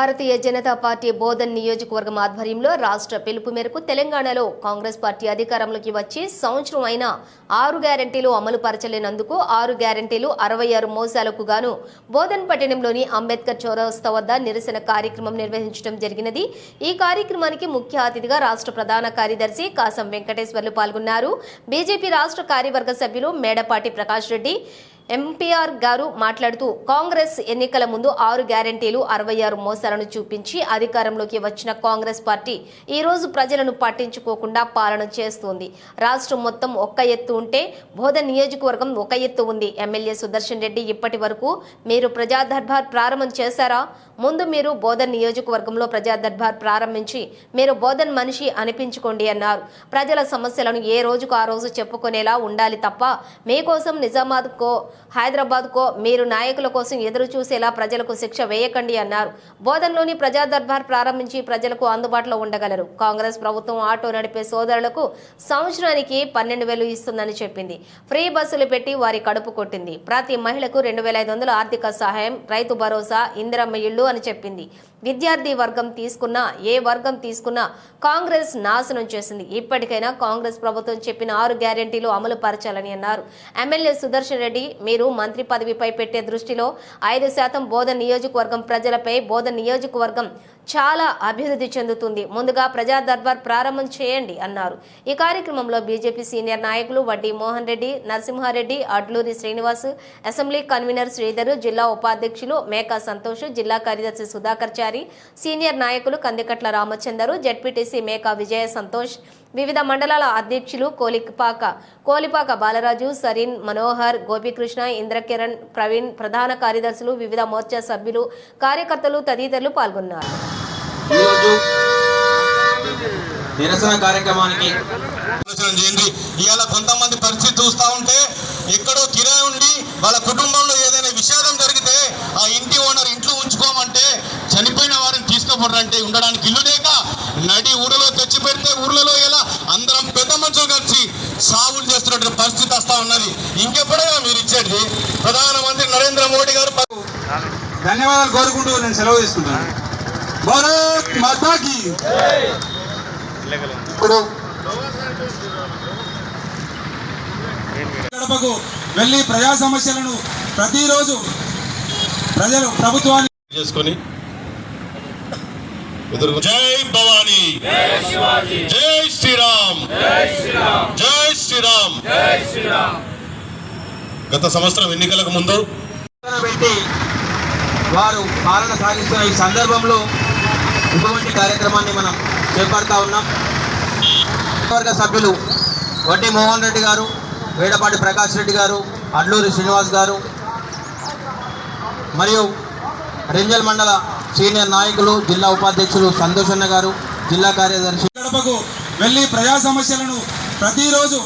భారతీయ Janata party Bodhan నియోజకవర్గం ఆధ్వర్యంలో రాష్ట్ర పిలుపు మేరకు తెలంగాణలో కాంగ్రెస్ పార్టీ అధికారంలోకి వచ్చి సంవత్సరం అయిన ఆరు గ్యారంటీలు అమలు పరచలేనందుకు ఆరు గ్యారంటీలు అరవై ఆరు మోసాలకు గాను బోధన్ పట్టణంలోని అంబేద్కర్ చౌరస్తా వద్ద నిరసన కార్యక్రమం నిర్వహించడం జరిగినది. ఈ కార్యక్రమానికి ముఖ్య అతిథిగా రాష్ట్ర ప్రధాన కార్యదర్శి కాసం వెంకటేశ్వర్లు పాల్గొన్నారు. బీజేపీ రాష్ట్ర కార్యవర్గ సభ్యులు మేడపాటి ప్రకాష్ రెడ్డి ఎంపీఆర్ గారు మాట్లాడుతూ కాంగ్రెస్ ఎన్నికల ముందు ఆరు గ్యారంటీలు అరవై ఆరు మోసాలను చూపించి అధికారంలోకి వచ్చిన కాంగ్రెస్ పార్టీ ఈ రోజు ప్రజలను పట్టించుకోకుండా పాలన చేస్తోంది. రాష్ట్రం మొత్తం ఒక్క ఎత్తు ఉంటే బోధ నియోజకవర్గం ఒక ఎత్తు ఉంది. ఎమ్మెల్యే సుదర్శన్ రెడ్డి ఇప్పటి వరకు మీరు ప్రజా దర్బార్ ప్రారంభం చేశారా? ముందు మీరు బోధన్ నియోజకవర్గంలో ప్రజా దర్బార్ ప్రారంభించి మీరు బోధన్ మనిషి అనిపించుకోండి అన్నారు. ప్రజల సమస్యలను ఏ రోజుకు ఆ రోజు చెప్పుకునేలా ఉండాలి తప్ప మీకోసం నిజామాబాద్కో హైదరాబాద్కో మీరు నాయకుల కోసం ఎదురు చూసేలా ప్రజలకు శిక్ష వేయకండి అన్నారు. బోధనలోని ప్రజా దర్బార్ ప్రారంభించి ప్రజలకు అందుబాటులో ఉండగలరు. కాంగ్రెస్ ప్రభుత్వం ఆటో నడిపే సోదరులకు సంవత్సరానికి పన్నెండు వేలు ఇస్తుందని చెప్పింది. ఫ్రీ బస్సులు పెట్టి వారి కడుపు కొట్టింది. ప్రతి మహిళకు రెండు వేల ఐదు వందల ఆర్థిక సహాయం రైతు భరోసా ఇందిరమ్మ ఇళ్ళు అని చెప్పింది. విద్యార్థి వర్గం తీసుకున్నా ఏ వర్గం తీసుకున్నా కాంగ్రెస్ నాశనం చేసింది. ఇప్పటికైనా కాంగ్రెస్ ప్రభుత్వం చెప్పిన ఆరు గ్యారెంటీలు అమలు పరచాలని అన్నారు. ఎమ్మెల్యే సుదర్శన్ రెడ్డి మీరు మంత్రి పదవిపై పెట్టే దృష్టిలో ఐదు శాతం బోధ నియోజకవర్గం ప్రజలపై బోధ నియోజకవర్గం చాలా అభివృద్ధి చెందుతుంది. ముందుగా ప్రజా దర్బార్ ప్రారంభం చేయండి అన్నారు. ఈ కార్యక్రమంలో బీజేపీ సీనియర్ నాయకులు వడ్డీ మోహన్ రెడ్డి నరసింహారెడ్డి అడ్లూరి శ్రీనివాస్ అసెంబ్లీ కన్వీనర్ శ్రీధర్ జిల్లా ఉపాధ్యక్షులు మేకా సంతోష్ జిల్లా కార్యదర్శి సుధాకర్ చారి సీనియర్ నాయకులు కందికట్ల రామచందరు జడ్పీటీసీ మేకా విజయ సంతోష్ వివిధ మండలాల అధ్యక్షులు కోలిపాక కోలిపాక బాలరాజు సరీన్ మనోహర్ గోపీకృష్ణ ఇంద్రకిరణ్ ప్రవీణ్ ప్రధాన కార్యదర్శులు వివిధ మోర్చా సభ్యులు కార్యకర్తలు తదితరులు పాల్గొన్నారు. నిరసన కార్యక్రమానికి ఇవాళ కొంతమంది పరిస్థితి చూస్తూ ఉంటే ధన్యవాదాలు కోరుకుంటూ నేను సెలవు తీసుకుంటాను. భారత్ మాతాకి. ఇప్పుడు గడపకు వెళ్ళి ప్రజా సమస్యలను ప్రతిరోజు ప్రజలు ప్రభుత్వాన్ని చేసుకొని జై భవానీ. జై శ్రీరామ్. జై శ్రీరామ్. గత సంవత్సరం ఎన్నికలకు ముందు పెట్టి వారు పాలన సాగిస్తున్న ఈ సందర్భంలో ఇటువంటి కార్యక్రమాన్ని మనం చేపడతా ఉన్నాం. వర్గ సభ్యులు వడ్డీ మోహన్ రెడ్డి గారు వేడపాటి ప్రకాష్ రెడ్డి గారు అడ్లూరి శ్రీనివాస్ గారు మరియు రెంజల్ మండల సీనియర్ నాయకులు జిల్లా ఉపాధ్యక్షులు సంతోషన్న గారు జిల్లా కార్యదర్శి గడపకు వెళ్ళి ప్రజా సమస్యలను ప్రతిరోజు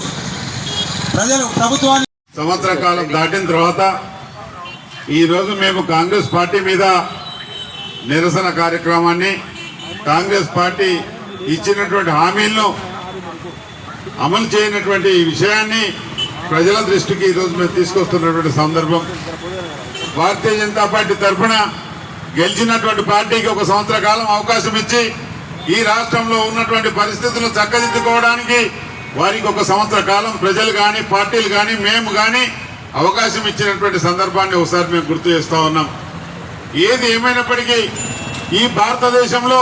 ప్రజలు ప్రభుత్వాన్ని సంవత్సర కాలం దాటిన తర్వాత ఈరోజు మేము కాంగ్రెస్ పార్టీ మీద నిరసన కార్యక్రమాన్ని కాంగ్రెస్ పార్టీ ఇచ్చినటువంటి హామీలను అమలు చేయనటువంటి విషయాన్ని ప్రజల దృష్టికి ఈరోజు మేము తీసుకొస్తున్నటువంటి సందర్భం. భారతీయ జనతా పార్టీ తరఫున గెలిచినటువంటి పార్టీకి ఒక సంవత్సర కాలం అవకాశం ఇచ్చి ఈ రాష్ట్రంలో ఉన్నటువంటి పరిస్థితులను చక్కదిద్దుకోవడానికి వారికి ఒక సంవత్సర కాలం ప్రజలు కానీ పార్టీలు కానీ మేము కానీ అవకాశం ఇచ్చినటువంటి సందర్భాన్ని ఒకసారి మేము గుర్తు చేస్తూ ఉన్నాం. ఏది ఏమైనప్పటికీ ఈ భారతదేశంలో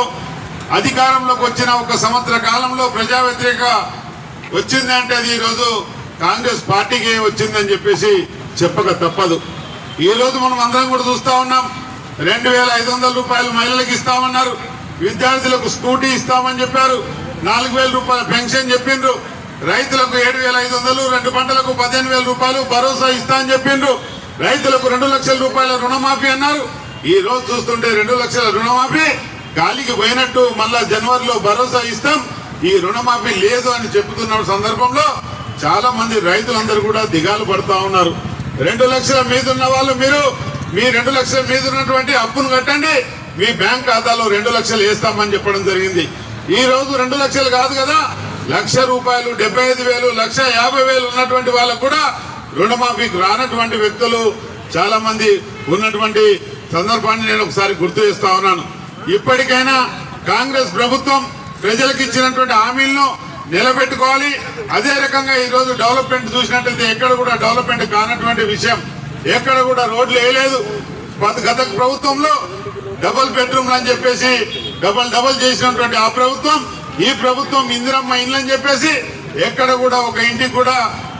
అధికారంలోకి వచ్చిన ఒక సంవత్సర కాలంలో ప్రజా వ్యతిరేక వచ్చిందంటే అది ఈరోజు కాంగ్రెస్ పార్టీకి వచ్చిందని చెప్పేసి చెప్పక తప్పదు. ఈ రోజు మనం అందరం కూడా చూస్తూ ఉన్నాం. రెండు వేల ఐదు వందల రూపాయలు మహిళలకు ఇస్తామన్నారు. విద్యార్థులకు స్కూటీ ఇస్తామని చెప్పారు. నాలుగు వేల రూపాయల పెన్షన్ చెప్పిండ్రు. రైతులకు ఏడు వేల ఐదు వందలు రెండు పంటలకు పదిహేను వేల రూపాయలు భరోసా ఇస్తా అని చెప్పిండ్రు. రైతులకు రెండు లక్షల రూపాయల రుణమాఫీ అన్నారు. ఈ రోజు చూస్తుంటే రెండు లక్షల రుణమాఫీ. గాలికి పోయినట్టు మళ్ళా జనవరిలో భరోసా ఇస్తాం. ఈ రుణమాఫీ లేదు అని చెబుతున్న సందర్భంలో చాలా మంది రైతులందరూ కూడా దిగాలు పడతా ఉన్నారు. రెండు లక్షల మీద ఉన్న వాళ్ళు మీరు మీ రెండు లక్షల మీద ఉన్నటువంటి అప్పును కట్టండి. మీ బ్యాంక్ ఖాతాలో రెండు లక్షలు వేస్తామని చెప్పడం జరిగింది. ఈ రోజు రెండు లక్షలు కాదు కదా లక్ష రూపాయలు డెబ్బై ఐదు వేలు లక్ష యాభై వేలు ఉన్నటువంటి వాళ్ళకు కూడా రుణమాఫీకి రానటువంటి వ్యక్తులు చాలా మంది ఉన్నటువంటి సందర్భాన్ని నేను ఒకసారి గుర్తు చేస్తా ఉన్నాను. ఇప్పటికైనా కాంగ్రెస్ ప్రభుత్వం ప్రజలకు ఇచ్చినటువంటి హామీలను నిలబెట్టుకోవాలి. అదే రకంగా ఈరోజు డెవలప్మెంట్ చూసినట్లయితే ఎక్కడ కూడా డెవలప్మెంట్ కానటువంటి విషయం. ఎక్కడ కూడా రోడ్లు వేయలేదు. గత- ప్రభుత్వంలో డబుల్ బెడ్రూమ్ అని చెప్పేసి డబల్ డబల్ చేసినటువంటి ఆ ప్రభుత్వం ఈ ప్రభుత్వం ఇందిరమ్మ ఇండ్లు అని చెప్పేసి ఎక్కడ కూడా ఒక ఇంటికి కూడా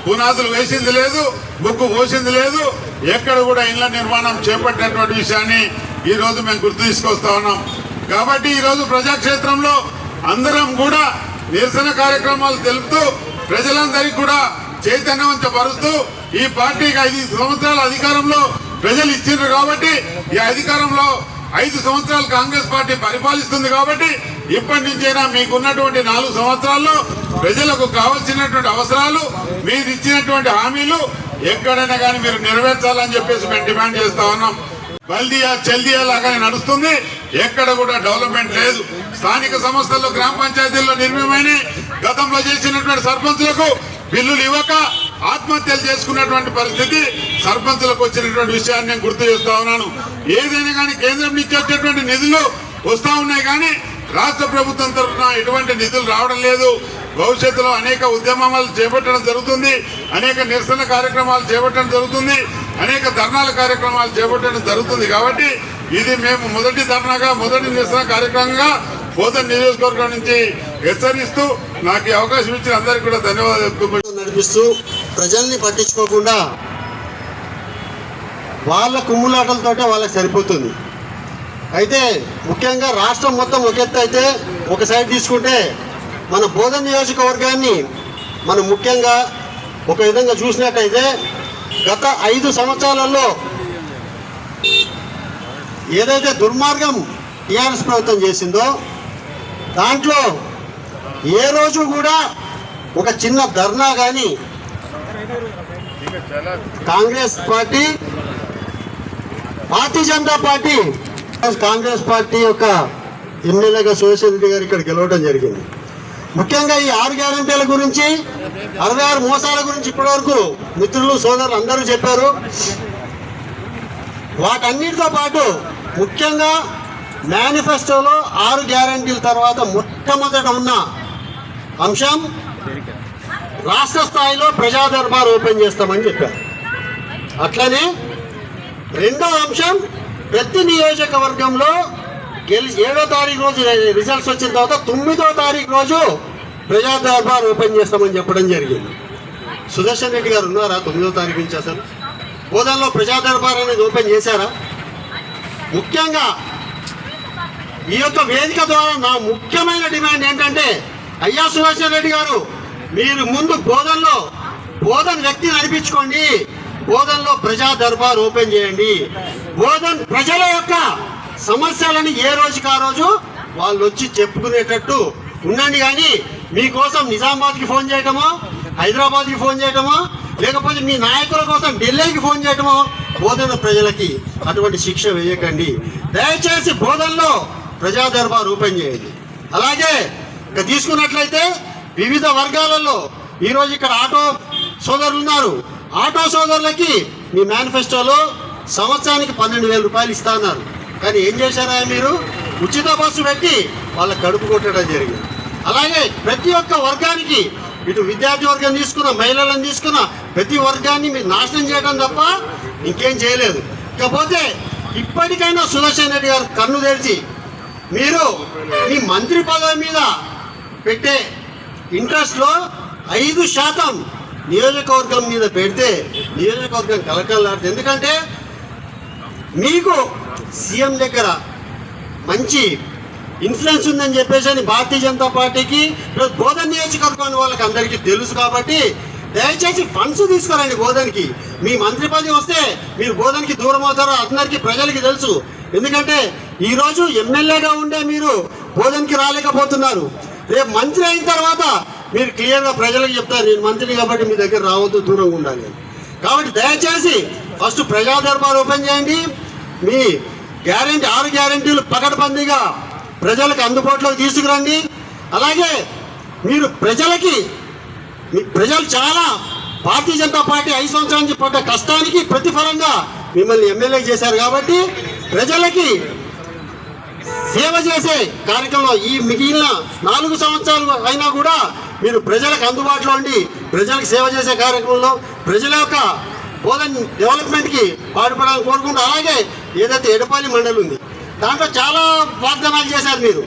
పునాదులు వేసింది లేదు బుక్కు పోసింది లేదు. ఎక్కడ కూడా ఇండ్ల నిర్మాణం చేపట్టినటువంటి విషయాన్ని ఈ రోజు మేము గుర్తు తీసుకొస్తా ఉన్నాం. కాబట్టి ఈరోజు ప్రజాక్షేత్రంలో అందరం కూడా నిరసన కార్యక్రమాలు తెలుపుతూ ప్రజలందరికీ కూడా చైతన్యవంతపరుస్తూ ఈ పార్టీకి ఐదు సంవత్సరాల అధికారంలో ప్రజలు ఇచ్చిండ్రు కాబట్టి ఈ అధికారంలో ఐదు సంవత్సరాలు కాంగ్రెస్ పార్టీ పరిపాలిస్తుంది కాబట్టి ఇప్పటి నుంచైనా మీకున్నటువంటి నాలుగు సంవత్సరాల్లో ప్రజలకు కావాల్సినటువంటి అవసరాలు మీరు ఇచ్చినటువంటి హామీలు ఎక్కడైనా కానీ మీరు నెరవేర్చాలని చెప్పేసి మేము డిమాండ్ చేస్తా ఉన్నాం. బల్దియా చెల్దియా లాగానే నడుస్తుంది. ఎక్కడ కూడా డెవలప్మెంట్ లేదు. స్థానిక సంస్థల్లో గ్రామ పంచాయతీల్లో నిర్మయమైన గతంలో చేసినటువంటి సర్పంచులకు బిల్లులు ఇవ్వక ఆత్మహత్యలు చేసుకున్నటువంటి పరిస్థితి సర్పంచులకు వచ్చినటువంటి విషయాన్ని నేను గుర్తు చేస్తా ఉన్నాను. ఏదైనా కానీ కేంద్రం నుంచి వచ్చేటువంటి నిధులు వస్తా ఉన్నాయి కానీ రాష్ట్ర ప్రభుత్వం తరఫున ఎటువంటి నిధులు రావడం లేదు. భవిష్యత్తులో అనేక ఉద్యమాలు చేపట్టడం జరుగుతుంది. అనేక నిరసన కార్యక్రమాలు చేపట్టడం జరుగుతుంది. అనేక ధర్నాల కార్యక్రమాలు చేపట్టడం జరుగుతుంది కాబట్టి ఇది మేము మొదటి ధర్నాగా మొదటి నిరసన కార్యక్రమంగా పోతన్ నియోజకవర్గం నుంచి హెచ్చరిస్తూ నాకు అవకాశం ఇచ్చిన అందరికీ కూడా ధన్యవాదాలు. నడిపిస్తూ ప్రజల్ని పట్టించుకోకుండా వాళ్ళ కుమ్ములాటలతోటే వాళ్ళకి సరిపోతుంది. అయితే ముఖ్యంగా రాష్ట్రం మొత్తం ఒక ఎత్తు అయితే ఒక సైడ్ తీసుకుంటే మన బోధన నియోజకవర్గాన్ని మనం ముఖ్యంగా ఒక విధంగా చూసినట్టయితే గత ఐదు సంవత్సరాలలో ఏదైతే దుర్మార్గం టీఆర్ఎస్ ప్రభుత్వం చేసిందో దాంట్లో ఏ రోజు కూడా ఒక చిన్న ధర్నా కానీ Congress party Bharatiya Janata party. Congress party యొక్క ఎమ్మెల్యేగా సురేష్ రెడ్డి గారు ఇక్కడ గెలవడం జరిగింది. ముఖ్యంగా ఈ ఆరు గ్యారంటీల గురించి అరవై ఆరు మోసాల గురించి ఇప్పటివరకు మిత్రులు సోదరులు అందరూ చెప్పారు. వాటన్నిటితో పాటు ముఖ్యంగా మేనిఫెస్టోలో ఆరు గ్యారంటీల తర్వాత మొట్టమొదట ఉన్న అంశం రాష్ట్ర స్థాయిలో ప్రజా దర్బార్ ఓపెన్ చేస్తామని చెప్పారు. అట్లనే రెండో అంశం ప్రతి నియోజకవర్గంలో గెలి ఏడో తారీఖు రోజు రిజల్ట్స్ వచ్చిన తర్వాత తొమ్మిదో తారీఖు రోజు ప్రజా దర్బార్ ఓపెన్ చేస్తామని చెప్పడం జరిగింది. సుదర్శన్ రెడ్డి గారు ఉన్నారా? తొమ్మిదో తారీఖు నుంచి అసలు? హోదాలో ప్రజా దర్బార్ అనేది ఓపెన్ చేశారా? ముఖ్యంగా ఈ యొక్క వేదిక ద్వారా నా ముఖ్యమైన డిమాండ్ ఏంటంటే అయ్యా సుదర్శన్ రెడ్డి గారు మీరు ముందు బోధనలో బోధన వ్యక్తిని నడిపించుకోండి బోధనలో ప్రజా దర్బార్ ఓపెన్ చేయండి. బోధన్ ప్రజల యొక్క సమస్యలను ఏ రోజుకి ఆ రోజు వాళ్ళు వచ్చి చెప్పుకునేటట్టు ఉండండి కానీ మీకోసం నిజామాబాద్కి ఫోన్ చేయటమో హైదరాబాద్కి ఫోన్ చేయటమో లేకపోతే మీ నాయకుల కోసం ఢిల్లీకి ఫోన్ చేయటమో బోధన ప్రజలకి అటువంటి శిక్ష వేయకండి. దయచేసి బోధనలో ప్రజా దర్బార్ ఓపెన్ చేయండి. అలాగే ఇక తీసుకున్నట్లయితే వివిధ వర్గాలలో ఈరోజు ఇక్కడ ఆటో సోదరులు ఉన్నారు. ఆటో సోదరులకి మీ మేనిఫెస్టోలో సంవత్సరానికి పన్నెండు వేల రూపాయలు ఇస్తా అన్నారు. కానీ ఏం చేశారా మీరు? ఉచిత బస్సు పెట్టి వాళ్ళ కడుపు కొట్టడం జరిగింది. అలాగే ప్రతి ఒక్క వర్గానికి ఇటు విద్యార్థి వర్గం తీసుకున్న మహిళలను తీసుకున్న ప్రతి వర్గాన్ని మీరు నాశనం చేయడం తప్ప ఇంకేం చేయలేదు. ఇకపోతే ఇప్పటికైనా సుదర్శన్ రెడ్డి గారు కన్ను తెరిచి మీరు మీ మంత్రి పదవి మీద పెట్టే ఇంట్రెస్ట్లో ఐదు శాతం నియోజకవర్గం మీద పెడితే నియోజకవర్గం కలకలాడుతుంది ఎందుకంటే మీకు సీఎం దగ్గర మంచి ఇన్ఫ్లుయెన్స్ ఉందని చెప్పేసి అని భారతీయ జనతా పార్టీకి బోధన నియోజకవర్గం వాళ్ళకి అందరికీ తెలుసు కాబట్టి దయచేసి ఫండ్స్ తీసుకురండి బోధనకి. మీ మంత్రి పదవి వస్తే మీరు బోధనకి దూరం అవుతారో అందరికీ ప్రజలకి తెలుసు. ఎందుకంటే ఈరోజు ఎమ్మెల్యేగా ఉండే మీరు బోధనకి రాలేకపోతున్నారు. రేపు మంత్రి అయిన తర్వాత మీరు క్లియర్గా ప్రజలకు చెప్తారు నేను మంత్రి కాబట్టి మీ దగ్గర రావద్దు దూరంగా ఉండాలి కాబట్టి దయచేసి ఫస్ట్ ప్రజా దర్బార్ ఓపెన్ చేయండి. మీ గ్యారెంటీ ఆరు గ్యారెంటీలు పకడ్బందీగా ప్రజలకు అందుబాటులోకి తీసుకురండి. అలాగే మీరు ప్రజలకి మీ ప్రజలు చాలా భారతీయ జనతా పార్టీ ఐదు సంవత్సరాల నుంచి పడ్డ కష్టానికి ప్రతిఫలంగా మిమ్మల్ని ఎమ్మెల్యే చేశారు కాబట్టి ప్రజలకి సేవ చేసే కార్యక్రమంలో ఈ మిగిలిన నాలుగు సంవత్సరాలు అయినా కూడా మీరు ప్రజలకు అందుబాటులో ఉండి ప్రజలకు సేవ చేసే కార్యక్రమంలో ప్రజల యొక్క బోధన్ డెవలప్మెంట్కి పాటుపడాలని కోరుకుంటూ అలాగే ఏదైతే ఎడపాలి మండలి ఉంది దాంట్లో చాలా వాగ్దానాలు చేశారు మీరు.